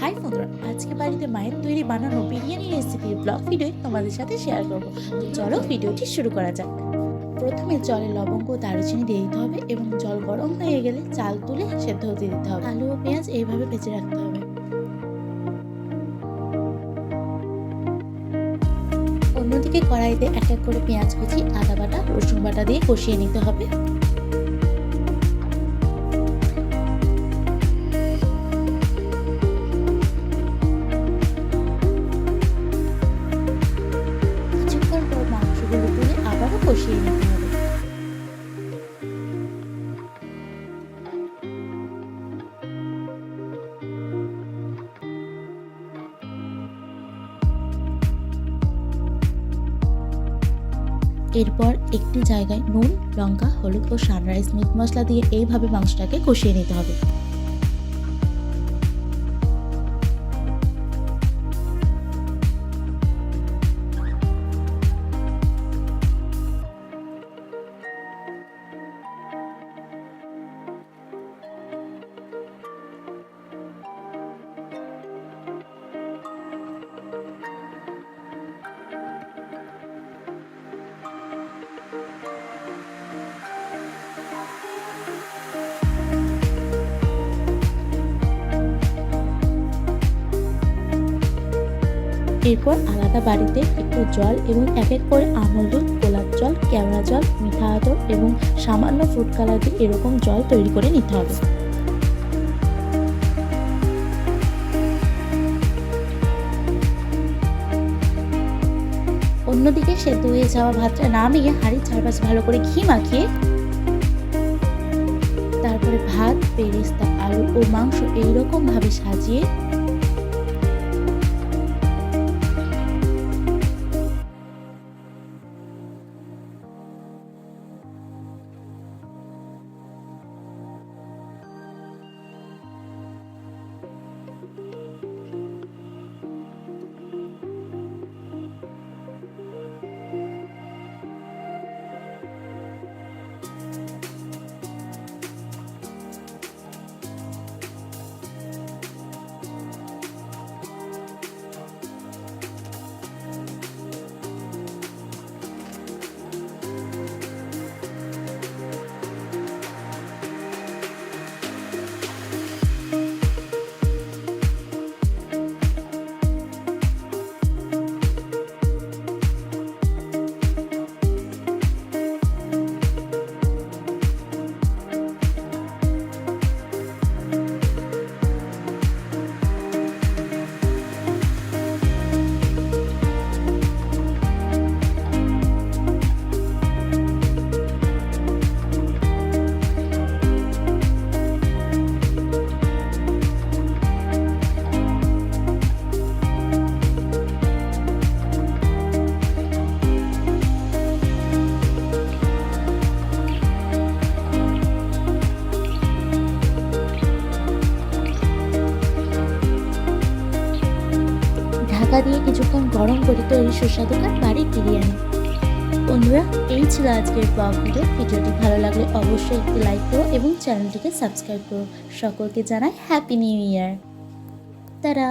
High বন্ধুরা, আজকে বাড়িতে মায়ের তৈরি বানানো বিরিয়ানি রেসিপির ব্লগ ভিডিও তোমাদের সাথে শেয়ার করব। চলো ভিডিওটি শুরু করা যাক। প্রথমে জলে লবঙ্গ দারুচিনি দিয়ে দিতে হবে এবং জল গরম হয়ে গেলে চাল তুলে সেদ্ধ হতে দিতে হবে। আলু ও পেঁয়াজ এইভাবে ভেজে রাখতে হবে। অন্যদিকে কড়াইতে এক এক করে পেঁয়াজ কুচি, আদা বাটা, রসুন বাটা দিয়ে কষিয়ে নিতে হবে। এরপর একটি জায়গায় নুন, লঙ্কা, হলুদ ও সানরাইজ মিট মশলা দিয়ে এইভাবে মাংসটাকে কষিয়ে নিতে হবে। এরপর আলাদা বাড়িতে একটু জল এবং এক এক করে আমল দুধ, গোলাপ জল, কেওড়া জল, মিঠা আতর এবং সামান্য ফুড কালার দিয়ে এরকম জল তৈরি করে নিতে হবে। অন্যদিকে সেদ্ধ হয়ে যাওয়া ভাতটা নামিয়ে হাঁড়ির চারপাশ ভালো করে ঘি মাখিয়ে, তারপরে ভাত, পেরিস্তা, আলু ও মাংস এইরকম ভাবে সাজিয়ে ঢাকা দিয়ে কিছুক্ষণ গরম করে তৈরি সুস্বাদু বাড়ি বাড়ির বিরিয়ানি। বন্ধুরা, এই ছিল আজকের ব্লগ ভিডিও। ভিডিওটি ভালো লাগলে অবশ্যই একটি লাইক করো এবং চ্যানেলটিকে সাবস্ক্রাইব করো। সকলকে জানাই হ্যাপি নিউ ইয়ার তারা।